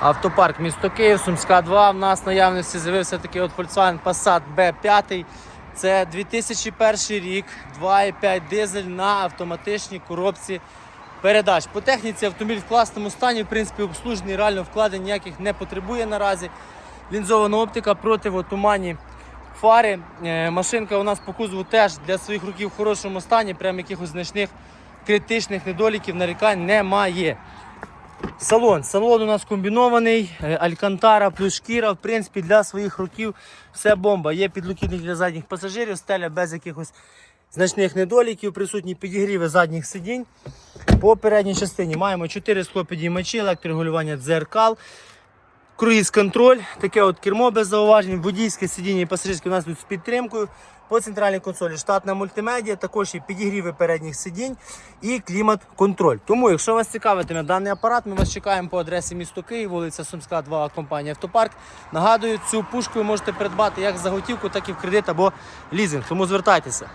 Автопарк місто Київ, Сумська 2. В нас в наявності з'явився такий от Volkswagen Passat B5. Це 2001 рік, 2,5 дизель на автоматичній коробці передач. По техніці автомобіль в класному стані, в принципі, обслужений, реально вкладень ніяких не потребує наразі. Лінзована оптика, противотуманні фари. Е, Машинка у нас по кузову теж для своїх років в хорошому стані, прям якихось значних критичних недоліків, нарікань немає. Салон. Салон у нас комбінований, е, алькантара плюс шкіра. В принципі, для своїх років все бомба. Є підлокітник для задніх пасажирів, стеля без якихось значних недоліків, присутні підігріви задніх сидінь. По передній частині маємо 4 склопідіймачі, електрорегулювання дзеркал. Круїз контроль, таке от кермо без зауважень, водійське сидіння і пасажирське у нас тут з підтримкою. По центральній консолі штатна мультимедіа, також є підігріви передніх сидінь і клімат-контроль. Тому, якщо вас цікавитиме даний апарат, ми вас чекаємо по адресі місто Київ, вулиця Сумська, 2, компанія Автопарк. Нагадую, цю пушку ви можете придбати як за готівку, так і в кредит або лізинг. Тому звертайтеся.